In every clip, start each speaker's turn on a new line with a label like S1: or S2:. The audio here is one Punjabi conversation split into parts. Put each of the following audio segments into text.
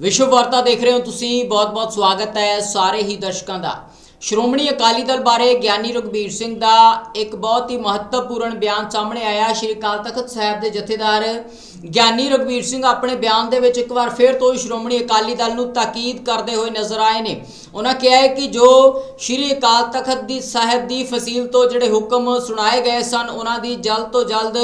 S1: ਵਿਸ਼ਵ ਵਾਰਤਾ ਦੇਖ ਰਹੇ ਹੋ ਤੁਸੀਂ। ਬਹੁਤ-ਬਹੁਤ ਸਵਾਗਤ ਹੈ ਸਾਰੇ ਹੀ ਦਰਸ਼ਕਾਂ ਦਾ। ਸ਼੍ਰੋਮਣੀ ਅਕਾਲੀ ਦਲ ਬਾਰੇ ਗਿਆਨੀ ਰਘਬੀਰ ਸਿੰਘ ਦਾ ਇੱਕ ਬਹੁਤ ਹੀ ਮਹੱਤਵਪੂਰਨ ਬਿਆਨ ਸਾਹਮਣੇ ਆਇਆ ਸ਼੍ਰੀ ਅਕਾਲ ਤਖਤ ਸਾਹਿਬ ਦੇ ਜਥੇਦਾਰ। ਗਿਆਨੀ ਰਘਬੀਰ ਸਿੰਘ ਆਪਣੇ ਬਿਆਨ ਦੇ ਵਿੱਚ ਇੱਕ ਵਾਰ ਫਿਰ ਤੋਂ ਸ਼੍ਰੋਮਣੀ ਅਕਾਲੀ ਦਲ ਨੂੰ ਤਾਕੀਦ ਕਰਦੇ ਹੋਏ ਨਜ਼ਰ ਆਏ ਨੇ। ਉਹਨਾਂ ਕਿਹਾ ਹੈ ਕਿ ਜੋ ਸ਼੍ਰੀ ਅਕਾਲ ਤਖਤ ਦੀ ਸਾਹਿਬ ਦੀ ਫਸੀਲ ਤੋਂ ਜਿਹੜੇ ਹੁਕਮ ਸੁਣਾਏ ਗਏ ਸਨ, ਉਹਨਾਂ ਦੀ ਜਲਦ ਤੋਂ ਜਲਦ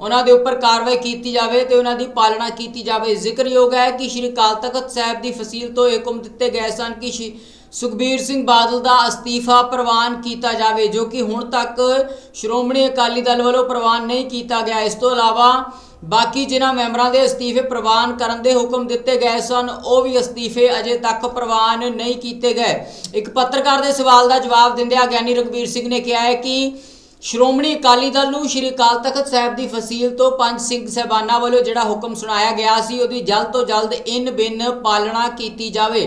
S1: ਉਹਨਾਂ ਦੇ ਉੱਪਰ ਕਾਰਵਾਈ ਕੀਤੀ ਜਾਵੇ ਤੇ ਉਹਨਾਂ ਦੀ ਪਾਲਣਾ ਕੀਤੀ ਜਾਵੇ। ਜ਼ਿਕਰਯੋਗ ਹੈ ਕਿ ਸ਼੍ਰੀ ਅਕਾਲ ਤਖਤ ਸਾਹਿਬ ਦੀ ਫਸੀਲ ਤੋਂ ਇਹ ਹੁਕਮ ਦਿੱਤੇ ਗਏ ਸਨ ਕਿ ਸ਼੍ਰੀ ਸੁਖਬੀਰ ਸਿੰਘ ਬਾਦਲ ਦਾ ਅਸਤੀਫਾ ਪ੍ਰਵਾਨ ਕੀਤਾ ਜਾਵੇ, ਜੋ ਕਿ ਹੁਣ ਤੱਕ ਸ਼੍ਰੋਮਣੀ ਅਕਾਲੀ ਦਲ ਵੱਲੋਂ ਪ੍ਰਵਾਨ ਨਹੀਂ ਕੀਤਾ ਗਿਆ। ਇਸ ਤੋਂ ਇਲਾਵਾ ਬਾਕੀ ਜਿਨ੍ਹਾਂ ਮੈਂਬਰਾਂ ਦੇ ਅਸਤੀਫੇ ਪ੍ਰਵਾਨ ਕਰਨ ਦੇ ਹੁਕਮ ਦਿੱਤੇ ਗਏ ਸਨ, ਉਹ ਵੀ ਅਸਤੀਫੇ ਅਜੇ ਤੱਕ ਪ੍ਰਵਾਨ ਨਹੀਂ ਕੀਤੇ ਗਏ। ਇੱਕ ਪੱਤਰਕਾਰ ਦੇ ਸਵਾਲ ਦਾ ਜਵਾਬ ਦਿੰਦਿਆਂ ਗਿਆਨੀ ਰਘਬੀਰ ਸਿੰਘ ਨੇ ਕਿਹਾ ਹੈ ਕਿ ਸ਼੍ਰੋਮਣੀ ਅਕਾਲੀ ਦਲ ਨੂੰ ਸ਼੍ਰੀ ਅਕਾਲ ਤਖਤ ਸਾਹਿਬ ਦੀ ਫਸੀਲ ਤੋਂ ਪੰਜ ਸਿੰਘ ਸਹਿਬਾਨਾਂ ਵੱਲੋਂ ਜਿਹੜਾ ਹੁਕਮ ਸੁਣਾਇਆ ਗਿਆ ਸੀ, ਉਹਦੀ ਜਲਦ ਤੋਂ ਜਲਦ ਇਨ ਬਿਨ ਪਾਲਣਾ ਕੀਤੀ ਜਾਵੇ।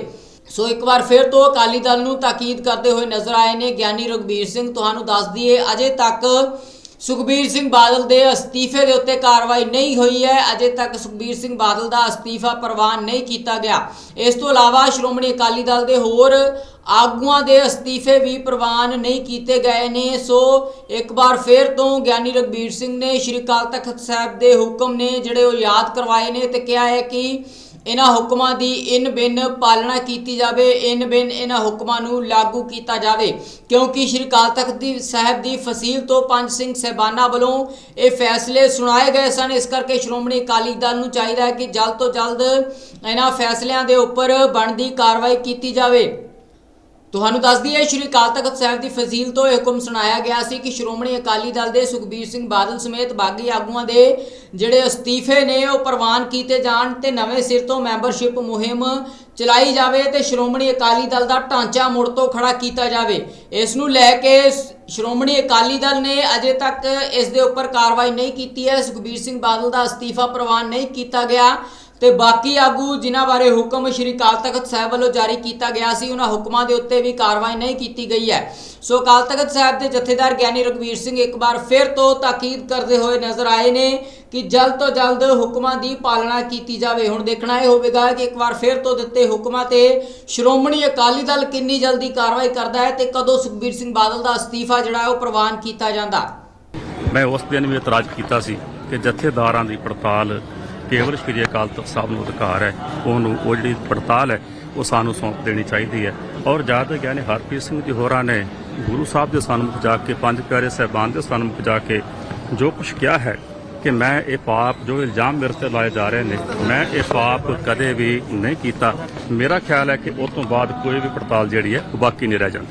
S1: ਸੋ ਇੱਕ ਵਾਰ ਫਿਰ ਤੋਂ ਅਕਾਲੀ ਦਲ ਨੂੰ ਤਾਕੀਦ ਕਰਦੇ ਹੋਏ ਨਜ਼ਰ ਆਏ ਨੇ ਗਿਆਨੀ ਰਘਬੀਰ ਸਿੰਘ। ਤੁਹਾਨੂੰ ਦੱਸ ਦਈਏ, ਅਜੇ ਤੱਕ ਸੁਖਬੀਰ ਸਿੰਘ ਬਾਦਲ ਦੇ ਅਸਤੀਫੇ ਦੇ ਉੱਤੇ ਕਾਰਵਾਈ ਨਹੀਂ ਹੋਈ ਹੈ। ਅਜੇ ਤੱਕ ਸੁਖਬੀਰ ਸਿੰਘ ਬਾਦਲ ਦਾ ਅਸਤੀਫਾ ਪ੍ਰਵਾਨ ਨਹੀਂ ਕੀਤਾ ਗਿਆ। ਇਸ ਤੋਂ ਇਲਾਵਾ ਸ਼੍ਰੋਮਣੀ ਅਕਾਲੀ ਦਲ ਦੇ ਹੋਰ ਆਗੂਆਂ ਦੇ ਅਸਤੀਫੇ ਵੀ ਪ੍ਰਵਾਨ ਨਹੀਂ ਕੀਤੇ ਗਏ ਨੇ। ਸੋ ਇੱਕ ਵਾਰ ਫਿਰ ਤੋਂ ਗਿਆਨੀ ਰਘਬੀਰ ਸਿੰਘ ਨੇ ਸ਼੍ਰੀ ਅਕਾਲ ਤਖਤ ਸਾਹਿਬ ਦੇ ਹੁਕਮ ਨੇ ਜਿਹੜੇ ਉਹ ਯਾਦ ਕਰਵਾਏ ਨੇ ਤੇ ਕਿਹਾ ਹੈ ਕਿ ਇਹਨਾਂ ਹੁਕਮਾਂ ਦੀ ਇਨ ਬਿਨ ਪਾਲਣਾ ਕੀਤੀ ਜਾਵੇ, ਇਨ ਬਿਨ ਇਹਨਾਂ ਹੁਕਮਾਂ ਨੂੰ ਲਾਗੂ ਕੀਤਾ ਜਾਵੇ। ਕਿਉਂਕਿ ਸ਼੍ਰੀ ਅਕਾਲ ਤਖਤ ਦੀ ਸਾਹਿਬ ਦੀ ਫਸੀਲ ਤੋਂ ਪੰਜ ਸਿੰਘ ਸਹਿਬਾਨਾਂ ਵੱਲੋਂ ਇਹ ਫੈਸਲੇ ਸੁਣਾਏ ਗਏ ਸਨ। ਇਸ ਕਰਕੇ ਸ਼੍ਰੋਮਣੀ ਅਕਾਲੀ ਦਲ ਨੂੰ ਚਾਹੀਦਾ ਹੈ ਕਿ ਜਲਦ ਤੋਂ ਜਲਦ ਇਹਨਾਂ ਫੈਸਲਿਆਂ ਦੇ ਉੱਪਰ ਬਣਦੀ ਕਾਰਵਾਈ ਕੀਤੀ ਜਾਵੇ। ਤੁਹਾਨੂੰ ਦੱਸ ਦਈਏ, ਸ਼੍ਰੀ ਅਕਾਲ ਤਖਤ ਸਾਹਿਬ ਦੀ ਫਜ਼ੀਲ ਤੋਂ ਇਹ ਹੁਕਮ ਸੁਣਾਇਆ ਗਿਆ ਸੀ ਕਿ ਸ਼੍ਰੋਮਣੀ ਅਕਾਲੀ ਦਲ ਦੇ ਸੁਖਬੀਰ ਸਿੰਘ ਬਾਦਲ ਸਮੇਤ ਬਾਗੀ ਆਗੂਆਂ ਦੇ ਜਿਹੜੇ ਅਸਤੀਫੇ ਨੇ ਉਹ ਪ੍ਰਵਾਨ ਕੀਤੇ ਜਾਣ ਤੇ ਨਵੇਂ ਸਿਰ ਤੋਂ ਮੈਂਬਰਸ਼ਿਪ ਮੁਹਿੰਮ ਚਲਾਈ ਜਾਵੇ ਤੇ ਸ਼੍ਰੋਮਣੀ ਅਕਾਲੀ ਦਲ ਦਾ ਢਾਂਚਾ ਮੁੜ ਤੋਂ ਖੜਾ ਕੀਤਾ ਜਾਵੇ। ਇਸ ਨੂੰ ਲੈ ਕੇ ਸ- ਸ਼੍ਰੋਮਣੀ ਅਕਾਲੀ ਦਲ ਨੇ ਅਜੇ ਤੱਕ ਇਸ ਦੇ ਉੱਪਰ ਕਾਰਵਾਈ ਨਹੀਂ ਕੀਤੀ ਹੈ। ਸੁਖਬੀਰ ਸਿੰਘ ਬਾਦਲ ਦਾ ਅਸਤੀਫਾ ਪ੍ਰਵਾਨ ਨਹੀਂ ਕੀਤਾ ਗਿਆ। ਤੇ ਬਾਕੀ ਆਗੂ ਜਿਨ੍ਹਾਂ ਬਾਰੇ ਹੁਕਮ ਸ਼੍ਰੀ ਅਕਾਲ ਤਖਤ ਸਾਹਿਬ ਵੱਲੋਂ ਜਾਰੀ ਕੀਤਾ ਗਿਆ ਸੀ, ਉਹਨਾਂ ਹੁਕਮਾਂ ਦੇ ਉੱਤੇ ਵੀ ਕਾਰਵਾਈ ਨਹੀਂ ਕੀਤੀ ਗਈ ਹੈ। ਸੋ ਅਕਾਲ ਤਖਤ ਸਾਹਿਬ ਦੇ ਜਥੇਦਾਰ ਗਿਆਨੀ ਰਘਵੀਰ ਸਿੰਘ ਇੱਕ ਵਾਰ ਫਿਰ ਤੋਂ ਤਾਕੀਦ ਕਰਦੇ ਹੋਏ ਨਜ਼ਰ ਆਏ ਨੇ ਕਿ ਜਲਦ ਤੋਂ ਜਲਦ ਹੁਕਮਾਂ ਦੀ ਪਾਲਣਾ ਕੀਤੀ ਜਾਵੇ। ਹੁਣ ਦੇਖਣਾ ਇਹ ਹੋਵੇਗਾ ਕਿ ਇੱਕ ਵਾਰ ਫਿਰ ਤੋਂ ਦਿੱਤੇ ਹੁਕਮਾਂ ਤੇ ਸ਼੍ਰੋਮਣੀ ਅਕਾਲੀ ਦਲ ਕਿੰਨੀ ਜਲਦੀ ਕਾਰਵਾਈ ਕਰਦਾ ਹੈ ਤੇ ਕਦੋਂ ਸੁਖਬੀਰ ਸਿੰਘ ਬਾਦਲ ਦਾ ਅਸਤੀਫਾ ਜਿਹੜਾ ਉਹ ਪ੍ਰਵਾਨ ਕੀਤਾ ਜਾਂਦਾ।
S2: ਮੈਂ ਉਸ ਦਿਨ ਵੀ ਇਤਰਾਜ਼ ਕੀਤਾ ਸੀ ਕਿ ਜਥੇਦਾਰਾਂ ਦੀ ਪੜਤਾਲ ਕੇਵਲ ਸ਼੍ਰੀ ਅਕਾਲ ਤਖਤ ਸਾਹਿਬ ਨੂੰ ਅਧਿਕਾਰ ਹੈ, ਉਹਨੂੰ, ਉਹ ਜਿਹੜੀ ਪੜਤਾਲ ਹੈ, ਉਹ ਸਾਨੂੰ ਸੌਂਪ ਦੇਣੀ ਚਾਹੀਦੀ ਹੈ। ਔਰ ਜਦ ਗਿਆਨੀ ਹਰਪ੍ਰੀਤ ਸਿੰਘ ਜੀ ਹੋਰਾਂ ਨੇ ਗੁਰੂ ਸਾਹਿਬ ਦੇ ਸਨਮੁਖ ਜਾ ਕੇ, ਪੰਜ ਪਿਆਰੇ ਸਹਿਬਾਨ ਦੇ ਸਨਮੁਖ ਜਾ ਕੇ ਜੋ ਕੁਛ ਕਿਹਾ ਹੈ ਕਿ ਮੈਂ ਇਹ ਪਾਪ, ਜੋ ਇਲਜ਼ਾਮ ਮੇਰੇ ਤੇ ਲਾਏ ਜਾ ਰਹੇ ਨੇ, ਮੈਂ ਇਹ ਪਾਪ ਕਦੇ ਵੀ ਨਹੀਂ ਕੀਤਾ। ਮੇਰਾ ਖਿਆਲ ਹੈ ਕਿ ਉਸ ਤੋਂ ਬਾਅਦ ਕੋਈ ਵੀ ਪੜਤਾਲ ਜਿਹੜੀ ਹੈ, ਉਹ ਬਾਕੀ ਨਹੀਂ ਰਹਿ ਜਾਂਦੀ।